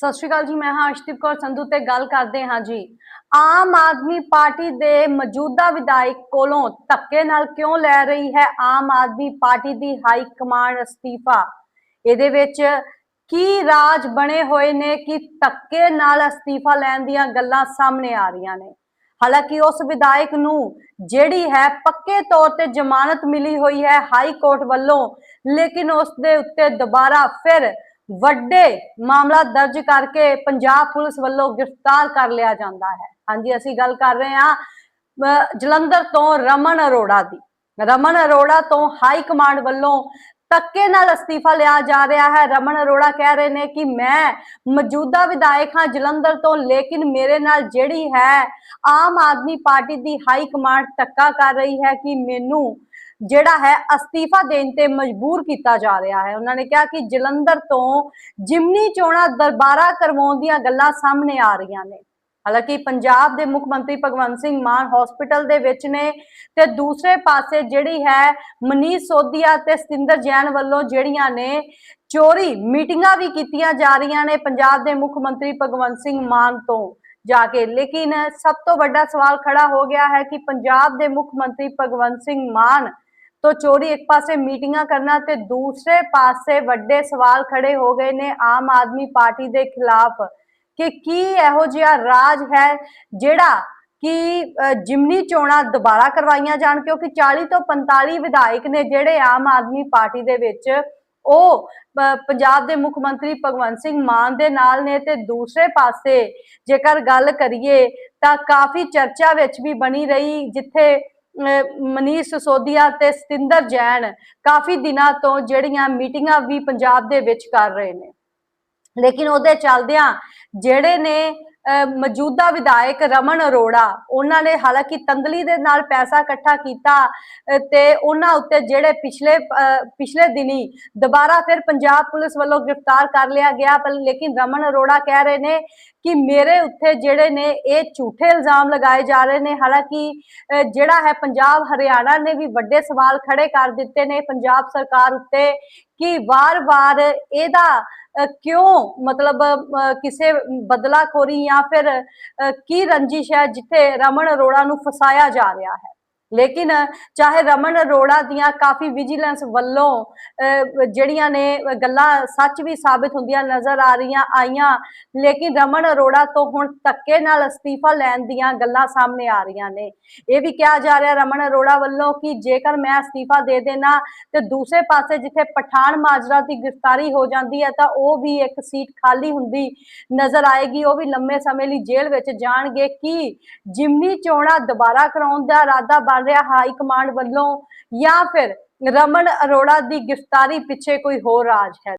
ਸਤਿ ਸ਼੍ਰੀ ਅਕਾਲ ਜੀ, ਮੈਂ ਹਾਂ ਅਸ਼ਦੀਪ ਕੌਰ ਸੰਧੂ ਤੇ ਗੱਲ ਕਰਦੇ ਹਾਂ ਜੀ। ਆਮ ਆਦਮੀ ਪਾਰਟੀ ਦੇ ਮੌਜੂਦਾ ਵਿਧਾਇਕ ਕੋਲੋਂ ਧੱਕੇ ਨਾਲ ਕਿਉਂ ਲੈ ਰਹੀ ਹੈ ਆਮ ਆਦਮੀ ਪਾਰਟੀ ਦੀ ਹਾਈ ਕਮਾਂਡ ਅਸਤੀਫਾ? ਇਹਦੇ ਵਿੱਚ ਕੀ ਰਾਜ ਬਣੇ ਹੋਏ ਨੇ, ਕਿ ਧੱਕੇ ਨਾਲ ਅਸਤੀਫਾ ਲੈਣ ਦੀਆਂ ਗੱਲਾਂ ਸਾਹਮਣੇ ਆ ਰਹੀਆਂ ਨੇ। ਹਾਲਾਂਕਿ ਉਸ ਵਿਧਾਇਕ ਨੂੰ ਜਿਹੜੀ ਹੈ ਪੱਕੇ ਤੌਰ ਤੇ ਜ਼ਮਾਨਤ ਮਿਲੀ ਹੋਈ ਹੈ ਹਾਈ ਕੋਰਟ ਵੱਲੋਂ, ਲੇਕਿਨ ਉਸ ਦੇ ਉੱਤੇ ਦੁਬਾਰਾ ਫਿਰ ਵੱਡੇ ਮਾਮਲਾ ਦਰਜ ਕਰਕੇ ਪੰਜਾਬ ਪੁਲਿਸ ਵੱਲੋਂ ਗ੍ਰਿਫਤਾਰ ਕਰ ਲਿਆ ਜਾਂਦਾ ਹੈ। ਹਾਂਜੀ, ਅਸੀਂ ਗੱਲ ਕਰ ਰਹੇ ਹਾਂ ਜਲੰਧਰ ਤੋਂ ਰਮਨ ਅਰੋੜਾ ਦੀ। ਰਮਨ ਅਰੋੜਾ ਤੋਂ ਹਾਈ ਕਮਾਂਡ ਵੱਲੋਂ ਧੱਕੇ ਨਾਲ ਅਸਤੀਫਾ ਲਿਆ ਜਾ ਰਿਹਾ ਹੈ। ਰਮਨ ਅਰੋੜਾ ਕਹਿ ਰਹੇ ਨੇ ਕਿ ਮੈਂ ਮੌਜੂਦਾ ਵਿਧਾਇਕ ਹਾਂ ਜਲੰਧਰ ਤੋਂ, ਲੇਕਿਨ ਮੇਰੇ ਨਾਲ ਜਿਹੜੀ ਹੈ ਆਮ ਆਦਮੀ ਪਾਰਟੀ ਦੀ ਹਾਈ ਕਮਾਂਡ ਧੱਕਾ ਕਰ ਰਹੀ ਹੈ ਕਿ ਮੈਨੂੰ ਜਿਹੜਾ ਹੈ ਅਸਤੀਫਾ ਦੇਣ ਤੇ ਮਜਬੂਰ ਕੀਤਾ ਜਾ ਰਿਹਾ ਹੈ। ਉਹਨਾਂ ਨੇ ਕਿਹਾ ਕਿ ਜਲੰਧਰ ਤੋਂ ਜਿਮਨੀ ਚੋਣਾਂ ਦਰਬਾਰਾ ਕਰਵਾਉਣ ਦੀਆਂ ਗੱਲਾਂ ਸਾਹਮਣੇ ਆ ਰਹੀਆਂ ਨੇ। ਹਾਲਾਂਕਿ ਪੰਜਾਬ ਦੇ ਮੁੱਖ ਮੰਤਰੀ ਭਗਵੰਤ ਸਿੰਘ ਮਾਨ ਹਸਪੀਟਲ ਦੇ ਵਿੱਚ ਨੇ ਤੇ ਦੂਸਰੇ ਪਾਸੇ ਜਿਹੜੀ ਹੈ ਮਨੀਸ਼ ਸੋਧੀਆ ਤੇ ਸਤਿੰਦਰ ਜੈਨ ਵੱਲੋਂ ਜਿਹੜੀਆਂ ਨੇ ਚੋਰੀ ਮੀਟਿੰਗਾਂ ਵੀ ਕੀਤੀਆਂ ਜਾ ਰਹੀਆਂ ਨੇ ਪੰਜਾਬ ਦੇ ਮੁੱਖ ਮੰਤਰੀ ਭਗਵੰਤ ਸਿੰਘ ਮਾਨ ਤੋਂ ਜਾ ਕੇ। ਲੇਕਿਨ ਸਭ ਤੋਂ ਵੱਡਾ ਸਵਾਲ ਖੜਾ ਹੋ ਗਿਆ ਹੈ ਕਿ ਪੰਜਾਬ ਦੇ ਮੁੱਖ ਮੰਤਰੀ ਭਗਵੰਤ ਸਿੰਘ ਮਾਨ ਤੋਂ ਚੋਰੀ ਇੱਕ ਪਾਸੇ ਮੀਟਿੰਗਾਂ ਕਰਨਾ ਤੇ ਦੂਸਰੇ ਪਾਸੇ ਵੱਡੇ ਸਵਾਲ ਖੜੇ ਹੋ ਗਏ ਨੇ ਆਮ ਆਦਮੀ ਪਾਰਟੀ ਦੇ ਖਿਲਾਫ ਕਿ ਕੀ ਇਹੋ ਜਿਹਾ ਰਾਜ ਹੈ ਜਿਹੜਾ ਕਿ ਜਿਮਨੀ ਚੋਣਾਂ ਦੁਬਾਰਾ ਕਰਵਾਈਆਂ ਜਾਣ? ਕਿਉਂਕਿ 40 ਤੋਂ 45 ਵਿਧਾਇਕ ਨੇ ਜਿਹੜੇ ਆਮ ਆਦਮੀ ਪਾਰਟੀ ਦੇ ਵਿੱਚ, ਉਹ ਪੰਜਾਬ ਦੇ ਮੁੱਖ ਮੰਤਰੀ ਭਗਵੰਤ ਸਿੰਘ ਮਾਨ ਦੇ ਨਾਲ ਨੇ ਤੇ ਦੂਸਰੇ ਪਾਸੇ ਜੇਕਰ ਗੱਲ ਕਰੀਏ ਤਾਂ ਕਾਫੀ ਚਰਚਾ ਵਿੱਚ ਵੀ ਬਣੀ ਰਹੀ, ਜਿੱਥੇ ਮਨੀਸ਼ ਸਿਸੋਦੀਆ ਤੇ ਸਤਿੰਦਰ ਜੈਨ ਕਾਫੀ ਦਿਨਾਂ ਤੋਂ ਜਿਹੜੀਆਂ ਮੀਟਿੰਗਾਂ ਵੀ ਪੰਜਾਬ ਦੇ ਵਿੱਚ ਕਰ ਰਹੇ ਨੇ। ਲੇਕਿਨ ਉਹਦੇ ਚੱਲਦਿਆਂ ਜਿਹੜੇ ਨੇ ਮੌਜੂਦਾ ਵਿਧਾਇਕ ਰਮਨ ਅਰੋੜਾ, ਉਹਨਾਂ ਨੇ ਹਾਲਾਂਕਿ ਤੰਦਲੀ ਦੇ ਨਾਲ ਪੈਸਾ ਇਕੱਠਾ ਕੀਤਾ ਤੇ ਉਹਨਾਂ ਉੱਤੇ ਜਿਹੜੇ ਪਿਛਲੇ ਪਿਛਲੇ ਦਿਨੀ ਦੁਬਾਰਾ ਫਿਰ ਪੰਜਾਬ ਪੁਲਿਸ ਵੱਲੋਂ ਗ੍ਰਿਫਤਾਰ ਕਰ ਲਿਆ ਗਿਆ, ਪਰ ਲੇਕਿਨ ਰਮਨ ਅਰੋੜਾ ਕਹਿ ਰਹੇ ਨੇ ਕਿ ਮੇਰੇ ਉੱਤੇ ਜਿਹੜੇ ਨੇ ਇਹ ਝੂਠੇ ਇਲਜ਼ਾਮ ਲਗਾਏ ਜਾ ਰਹੇ ਨੇ। ਹਾਲਾਂਕਿ ਜਿਹੜਾ ਹੈ ਪੰਜਾਬ, ਹਰਿਆਣਾ ਨੇ ਵੀ ਵੱਡੇ ਸਵਾਲ ਖੜੇ ਕਰ ਦਿੱਤੇ ਨੇ। ਪੰਜਾਬ ਸਰਕਾਰ ਉੱਤੇ ਕਿ ਵਾਰ-ਵਾਰ ਇਹਦਾ ਕਿਉਂ ਮਤਲਬ, ਅਹ ਕਿਸੇ ਬਦਲਾਖੋਰੀ ਜਾਂ ਫਿਰ, ਅਹ ਕੀ ਰੰਜਿਸ਼ ਹੈ ਜਿੱਥੇ ਰਮਨ ਅਰੋੜਾ ਨੂੰ ਫਸਾਇਆ ਜਾ ਰਿਹਾ ਹੈ? ਲੇਕਿਨ, ਚਾਹੇ ਰਮਨ ਅਰੋੜਾ ਦੀਆਂ ਕਾਫੀ ਵਿਜੀਲੈਂਸ ਵੱਲੋਂ ਜਿਹੜੀਆਂ ਨੇ ਗੱਲਾਂ ਸੱਚ ਵੀ ਸਾਬਿਤ ਹੁੰਦੀਆਂ ਨਜ਼ਰ ਆ ਰਹੀਆਂ ਆਈਆਂ, ਲੇਕਿਨ ਰਮਨ ਅਰੋੜਾ ਤੋਂ ਹੁਣ ਧੱਕੇ ਨਾਲ ਅਸਤੀਫਾ ਲੈਣ ਦੀਆਂ ਗੱਲਾਂ ਸਾਹਮਣੇ ਆ ਰਹੀਆਂ ਨੇ। ਇਹ ਵੀ ਕਿਹਾ ਜਾ ਰਿਹਾ ਰਮਨ ਅਰੋੜਾ ਵੱਲੋਂ ਕਿ ਜੇਕਰ ਮੈਂ ਅਸਤੀਫਾ ਦੇ ਦੇਣਾ, ਤੇ ਦੂਸਰੇ ਪਾਸੇ ਜਿੱਥੇ ਪਠਾਨ ਮਾਜਰਾ ਦੀ ਗ੍ਰਿਫਤਾਰੀ ਹੋ ਜਾਂਦੀ ਹੈ, ਤਾਂ ਉਹ ਵੀ ਇੱਕ ਸੀਟ ਖਾਲੀ ਹੁੰਦੀ ਨਜ਼ਰ ਆਏਗੀ। ਉਹ ਵੀ ਲੰਮੇ ਸਮੇਂ ਲਈ ਜੇਲ੍ਹ ਵਿੱਚ ਜਾਣਗੇ ਕਿ ਜਿਮਨੀ ਚੋਣਾਂ ਦੁਬਾਰਾ ਕਰਾਉਣ ਦਾ ਇਰਾਦਾ ਬਣ ਰਿਹਾ ਹਾਈ ਕਮਾਂਡ ਵੱਲੋਂ ਜਾਂ ਫਿਰ ਰਮਨ ਅਰੋੜਾ ਦੀ ਗ੍ਰਿਫਤਾਰੀ ਪਿੱਛੇ ਕੋਈ ਹੋਰ ਰਾਜ ਹੈ?